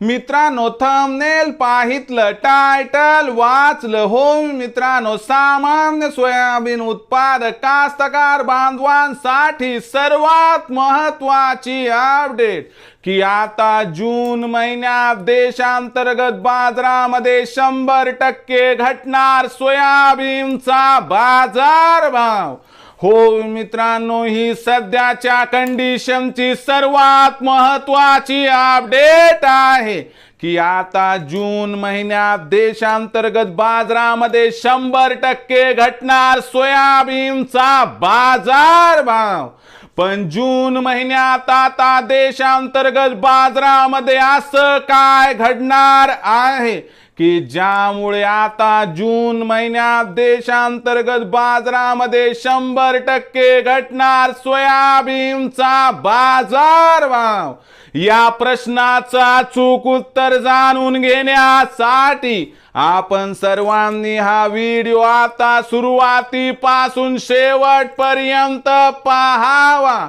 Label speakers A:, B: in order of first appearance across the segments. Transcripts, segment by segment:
A: मित्रांनो thumbnail पाहितलं title वाचलं हो मित्रांनो सामान्य सोयाबीन उत्पादक कास्तकार बांधवांसाठी सर्वात महत्वाची अपडेट की आता जून महिन्यात देशांतर्गत बाजारामध्ये शंभर टक्के घटणार सोयाबीनचा बाजार भाव हो मित्रांनो ही सध्याच्या कंडिशनची सर्वात महत्वाची अपडेट आहे की आता जून महिन्यात देशांतर्गत बाजारामध्ये शंभर टक्के घटणार सोयाबीनचा बाजार भाव. पण जून महिन्यात आता देशांतर्गत बाजारामध्ये असं काय घडणार आहे? की ज्यामुळे आता जून महिन्यात देशांतर्गत बाजारामध्ये शंभर टक्के घटणार सोयाबीनचा बाजार भाव या प्रश्नाचा चूक उत्तर जाणून घेण्यासाठी आपण सर्वांनी हा व्हिडिओ आता सुरुवातीपासून शेवटपर्यंत पाहावा.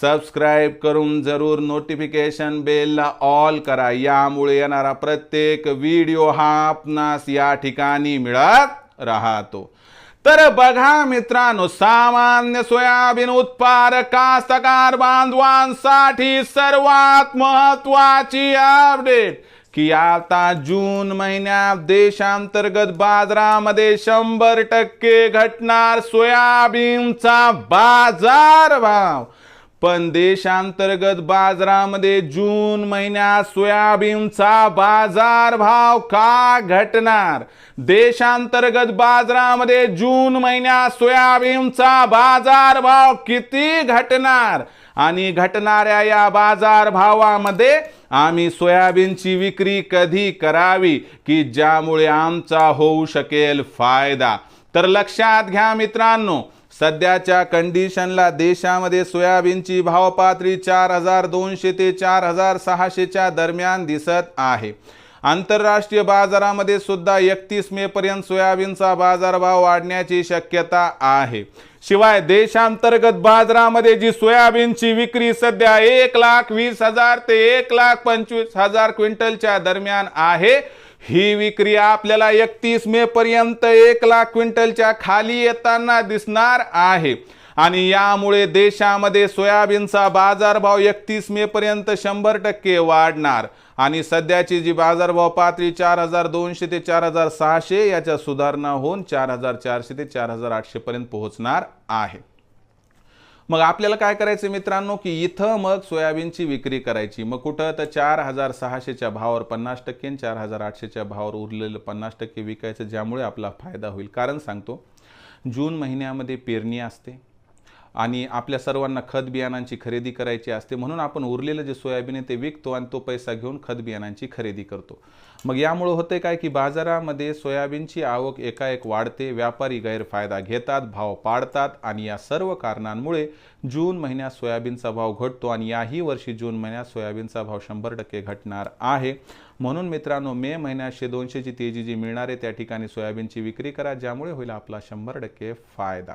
A: सबस्क्राईब करून जरूर नोटिफिकेशन बेलला ऑल करा. यामुळे येणारा प्रत्येक व्हिडिओ हा आपणास या ठिकाणी मिळत राहतो. तर बघा मित्रांनो सामान्य सोयाबीन उत्पादक कास्तकार बांधवांसाठी सर्वात महत्वाची अपडेट की आता जून महिन्यात देशांतर्गत बाजारामध्ये शंभर टक्के घटणार सोयाबीनचा बाजार भाव पण देशांतर्गत बाजारामध्ये जून महिन्यात सोयाबीनचा बाजार भाव का घटणार? देशांतर्गत बाजारामध्ये जून महिन्यात सोयाबीनचा बाजार भाव किती घटणार? आणि घटणाऱ्या या बाजार भावामध्ये आम्ही सोयाबीनची विक्री कधी करावी की ज्यामुळे आमचा होऊ शकेल फायदा? तर लक्षात घ्या मित्रांनो सध्याच्या कंडिशनला देशामध्ये सोयाबीनची भावपातळी चार हजार दोनशे ते चार हजार सहाशेच्या दरम्यान दिसत आहे. आंतरराष्ट्रीय बाजारामध्ये सुद्धा एकतीस मे पर्यंत सोयाबीनचा बाजारभाव वाढण्याची शक्यता आहे. शिवाय देशांतर्गत बाजारामध्ये जी सोयाबीनची विक्री सध्या एक लाख वीस हजार ते एक लाख पंचवीस हजार क्विंटलच्या दरम्यान आहे ही विक्री आपल्याला एकतीस मे पर्यंत एक लाख क्विंटलच्या खाली येताना दिसणार आहे. आणि यामुळे देशामध्ये सोयाबीनचा बाजारभाव एकतीस मे पर्यंत शंभर टक्के वाढणार. आणि सध्याची जी बाजारभाव पातळी चार हजार दोनशे ते चार हजार सहाशे याच्या सुधारणा होऊन चार हजार चारशे ते चार हजार आठशे पर्यंत पोहोचणार आहे. मग आपल्याला काय करायचं मित्रांनो? की इथं मग सोयाबीनची विक्री करायची. मग कुठं? तर चार हजार सहाशेच्या भावावर पन्नास टक्के आणि चार हजार आठशेच्या भावावर उरलेलं पन्नास टक्के विकायचं ज्यामुळे आपला फायदा होईल. कारण सांगतो जून महिन्यामध्ये पेरणी असते. आणि आपल्या सर्वांना खत बियाणांची खरेदी करायची असते म्हणून आपण उरलेलं जे सोयाबीन आहे ते विकतो आणि तो पैसा घेऊन खत बियाणांची खरेदी करतो. मग यामुळं होते काय की बाजारामध्ये सोयाबीनची आवक एकाएक वाढते व्यापारी गैरफायदा घेतात भाव पाडतात आणि या सर्व कारणांमुळे जून महिन्यात सोयाबीनचा भाव घटतो आणि याही वर्षी जून महिन्यात सोयाबीनचा भाव शंभर टक्के घटणार आहे. म्हणून मित्रांनो मे महिन्यात शे दोनशेची तेजी जी मिळणार आहे त्या ठिकाणी सोयाबीनची विक्री करा ज्यामुळे होईल आपला शंभर टक्के फायदा.